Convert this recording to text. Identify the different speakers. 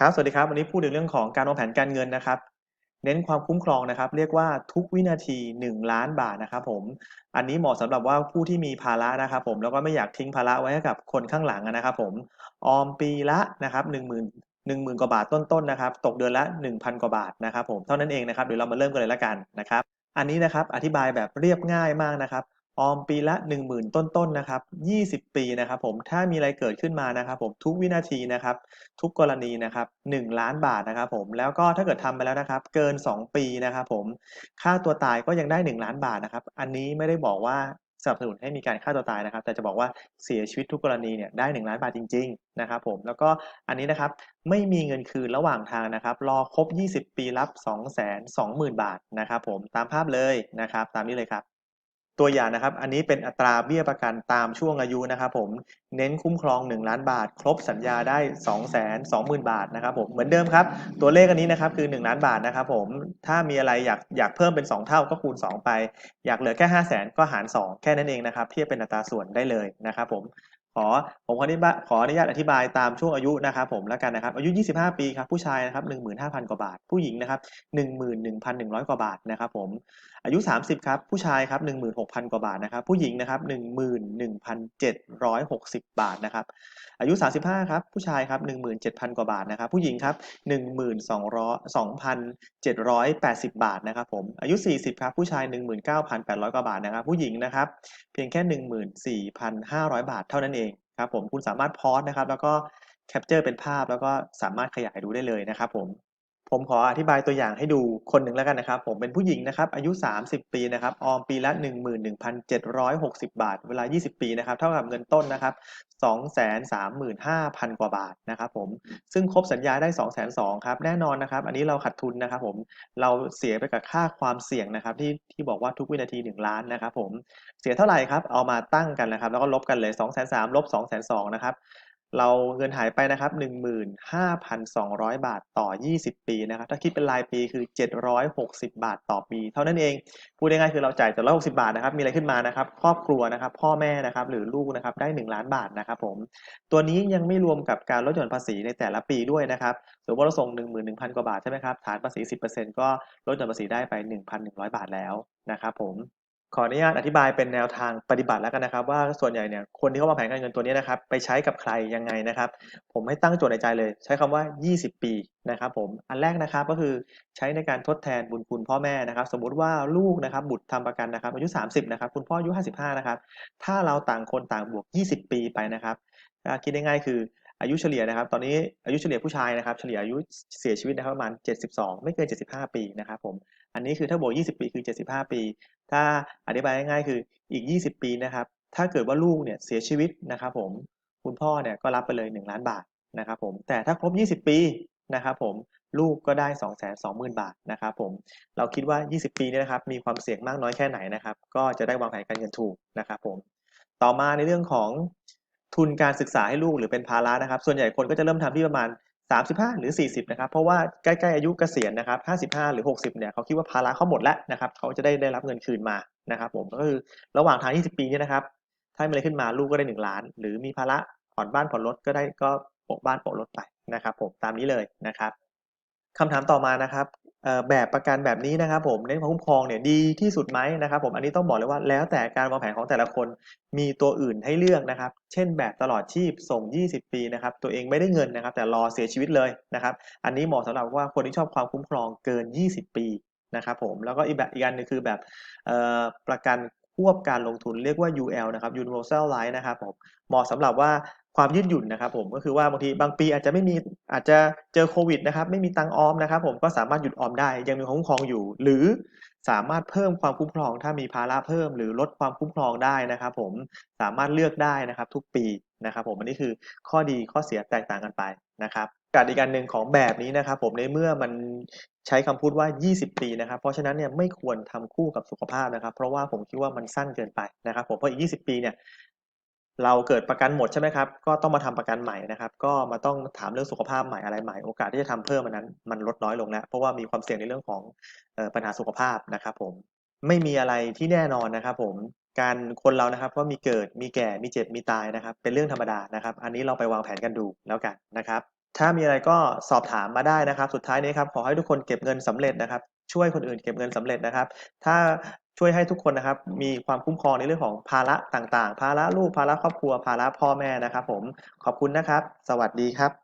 Speaker 1: ครับ สวัสดีครับ วันนี้พูดถึงเรื่องของการวางแผนการเงินนะครับ เน้นความคุ้มครองนะครับ เรียกว่าทุกวินาที 1 ล้านบาทนะครับผม อันนี้เหมาะสำหรับว่าผู้ที่มีภาระนะครับผม แล้วก็ไม่อยากทิ้งภาระไว้ให้กับคนข้างหลังนะครับผม ออมปีละนะครับ10,000 10,000 กว่าบาทต้นๆนะครับ ตกเดือนละ 1,000 กว่าบาทนะครับผม เท่านั้นเองนะครับ เดี๋ยวเรามาเริ่มกันเลยล้วกันนะครับ อันนี้นะครับ อธิบายแบบเรียบง่ายมากนะครับ ออมปีละ 10,000 ต้นๆนะครับ 20 ปีนะครับผมถ้ามีอะไรเกิดขึ้นมานะครับผมทุกวินาทีนะครับทุกกรณีนะครับ 1 ล้านบาทนะครับผมแล้วก็ถ้าเกิดทำไปแล้วนะครับ เกิน 2 ปีนะครับผมฆ่าตัวตายก็ยังได้ 1 ล้านบาทนะครับ อันนี้ไม่ได้บอกว่าสนับสนุนให้มีการฆ่าตัวตายนะครับ แต่จะบอกว่าเสียชีวิตทุกกรณีเนี่ยได้ 1 ล้านบาทจริง ๆ นะครับผมแล้วก็อันนี้นะครับไม่มีเงินคืนระหว่างทางนะครับ รอครบ 20 ปีรับ 220,000 บาทนะครับผมตามภาพเลยนะครับ ตามนี้เลยครับ ตัวอย่างนะครับ อันนี้เป็นอัตราเบี้ยประกันตามช่วงอายุนะครับผม เน้นคุ้มครอง 1 ล้านบาท ครบสัญญาได้ 220,000 บาทนะครับผม เหมือนเดิมครับ ตัวเลขอันนี้นะครับคือ 1 ล้านบาทนะครับผม ถ้ามีอะไรอยากอยากเพิ่มเป็น 2 เท่าก็คูณ 2 ไป อยากเหลือแค่ 500,000 ก็หาร 2 แค่นั้นเองนะครับ เทียบเป็นอัตราส่วนได้เลยนะครับผม ขอผมขออนุญาตขออนุญาตอธิบายตามช่วงอายุนะครับผมแล้วกันนะครับอายุ 25 ปีครับผู้ชายนะครับ15,000 กว่าบาท ผู้หญิงนะครับ11,100 กว่าบาทนะครับผมอายุ 30 ครับผู้ชายครับ16,000 กว่าบาทนะครับผู้หญิงนะครับ11,760 บาทนะครับอายุ 35 ครับผู้ชายครับ17,000 กว่าบาทนะครับผู้หญิงครับ12,780 บาทนะครับผมอายุ 40 ครับผู้ชาย 19,800 กว่าบาทนะครับผู้หญิงนะครับเพียงแค่ 14,500 บาทเท่านั้นเอง ครับผมคุณสามารถพอสนะครับ แล้วก็แคปเจอร์เป็นภาพแล้วก็สามารถขยายดูได้เลยนะครับผม ผมขออธิบายตัวอย่างให้ดูคนหนึ่งแล้วกันนะครับ ผมเป็นผู้หญิงนะครับ อายุ 30 ปีนะครับ ออมปีละ 11,760 บาท เวลา 20 ปีนะครับ เท่ากับเงินต้นนะครับ 235,000 กว่าบาทนะครับผม ซึ่งครบสัญญาได้220,000ครับ แน่นอนนะครับ อันนี้เราขาดทุนนะครับผม เราเสียไปกับค่าความเสี่ยงนะครับ ที่ที่บอกว่าทุกวินาที 1 ล้านนะครับผม เสียเท่าไหร่ครับ เอามาตั้งกันนะครับ แล้วก็ลบกันเลย230,000ลบ220,000นะครับ เราเงินหายไปนะครับ 15,200 บาทต่อ 20 ปีนะครับ ถ้าคิดเป็นรายปีคือ 760 บาทต่อปี เท่านั้นเอง พูดง่ายๆคือเราจ่าย760 บาทนะครับ มีอะไรขึ้นมานะครับ ครอบครัวนะครับ พ่อแม่นะครับ หรือลูกนะครับ ได้ 1 ล้านบาทนะครับผม ตัวนี้ยังไม่รวมกับการลดหย่อนภาษีในแต่ละปีด้วยนะครับ สมมติว่าเราส่ง 11,000 กว่าบาทใช่ไหมครับ ฐานภาษี 10%ก็ลดหย่อนภาษีได้ไป 1,100 บาทแล้วนะครับผม ขออนุญาตอธิบายเป็นแนวทางปฏิบัติแล้วกันนะครับ ว่าส่วนใหญ่เนี่ยคนที่เขาวางแผนการเงินตัวนี้นะครับไปใช้กับใครยังไงนะครับ ผมให้ตั้งโจทย์ในใจเลย ใช้คำว่า 20 ปีนะครับผมอันแรกนะครับก็คือใช้ในการทดแทนบุญคุณพ่อแม่นะครับ สมมุติว่าลูกนะครับบุตรทำประกันนะครับอายุ 30นะครับคุณพ่ออายุ 55นะครับถ้าเราต่างคนต่างบวก 20 ปีไปนะครับคิดง่ายๆคือ อายุเฉลี่ยนะครับ ตอนนี้อายุเฉลี่ยผู้ชายนะครับ เฉลี่ยอายุเสียชีวิตนะครับประมาณ 72 ไม่เกิน 75 ปีนะครับผม อันนี้คือถ้าบวก 20 ปีคือ 75 ปี ถ้าอธิบายง่ายๆคืออีก 20 ปีนะครับ ถ้าเกิดว่าลูกเนี่ยเสียชีวิตนะครับผม คุณพ่อเนี่ยก็รับไปเลย 1 ล้านบาทนะครับผม แต่ถ้าครบ 20 ปีนะครับผม ลูกก็ได้ 220,000 บาทนะครับผม เราคิดว่า 20 ปีเนี่ยนะครับ มีความเสี่ยงมากน้อยแค่ไหนนะครับ ก็จะได้วางแผนการเงินถูกนะครับผม ต่อมาในเรื่องของ ทุนการศึกษาให้ลูกหรือเป็นภาระนะครับ ส่วนใหญ่คนก็จะเริ่มทำที่ประมาณ 35 หรือ 40 นะครับ เพราะว่าใกล้ๆอายุเกษียณนะครับ 55 หรือ 60 เนี่ยเขาคิดว่าภาระเขาหมดแล้วนะครับเขาจะได้ได้รับเงินคืนมานะครับ ผมก็คือระหว่างทาง 20 ปีเนี่ยนะครับ ถ้ามีอะไรขึ้นมาลูกก็ได้ 1 ล้าน หรือมีภาระผ่อนบ้านผ่อนรถก็ได้ก็โปะบ้านโปะรถไปนะครับ ผมตามนี้เลยนะครับคำถามต่อมานะครับ แบบประกันแบบนี้นะครับผมเน้นความคุ้มครองเนี่ยดีที่สุดไหมนะครับผมอันนี้ต้องบอกเลยว่าแล้วแต่การวางแผนของแต่ละคนมีตัวอื่นให้เลือกนะครับ เช่นแบบตลอดชีพส่ง 20 ปีนะครับตัวเองไม่ได้เงินนะครับ แต่รอเสียชีวิตเลยนะครับ อันนี้เหมาะสำหรับว่าคนที่ชอบความคุ้มครองเกิน 20 ปีนะครับผมแล้วก็อีกแบบอีกอันนึงคือแบบประกันควบการลงทุนเรียกว่า UL นะครับ Universal Life นะครับผมเหมาะสำหรับว่า ความยืดหยุ่นนะครับผมก็คือว่าบางทีบางปีอาจจะไม่มีอาจจะเจอโควิดนะครับไม่มีตังออมนะครับผมก็สามารถหยุดออมได้ยังมีความคุ้มครองอยู่ หรือสามารถเพิ่มความคุ้มครอง ถ้ามีภาระเพิ่ม หรือลดความคุ้มครองได้นะครับ ผมสามารถเลือกได้นะครับทุกปีนะครับผมอันนี้คือข้อดีข้อเสียแตกต่างกันไปนะครับการอีกการหนึ่งของแบบนี้นะครับ ผมในเมื่อมันใช้คำพูดว่า 20 ปีนะครับ เพราะฉะนั้นเนี่ยไม่ควรทำคู่กับสุขภาพนะครับ เพราะว่าผมคิดว่ามันสั้นเกินไปนะครับ ผมเพราะอีก 20 ปีเนี่ย เราเกิดประกันหมดใช่ไหมครับ ก็ต้องมาทำประกันใหม่นะครับ ก็มาต้องถามเรื่องสุขภาพใหม่อะไรใหม่ โอกาสที่จะทำเพิ่มมันนั้นมันลดน้อยลงแล้ว เพราะว่ามีความเสี่ยงในเรื่องของปัญหาสุขภาพนะครับผม ไม่มีอะไรที่แน่นอนนะครับผม การคนเรานะครับก็มีเกิด มีแก่ มีเจ็บ มีตายนะครับ เป็นเรื่องธรรมดานะครับ อันนี้เราไปวางแผนกันดูแล้วกันนะครับ ถ้ามีอะไรก็สอบถามมาได้นะครับ สุดท้ายนี้ครับ ขอให้ทุกคนเก็บเงินสำเร็จนะครับ ช่วยคนอื่นเก็บเงินสำเร็จนะครับ ถ้าช่วยให้ทุกคนนะครับ มีความคุ้มครองในเรื่องของภาระต่างๆ ภาระลูกภาระครอบครัวภาระพ่อแม่นะครับ ผมขอบคุณนะครับ สวัสดีครับ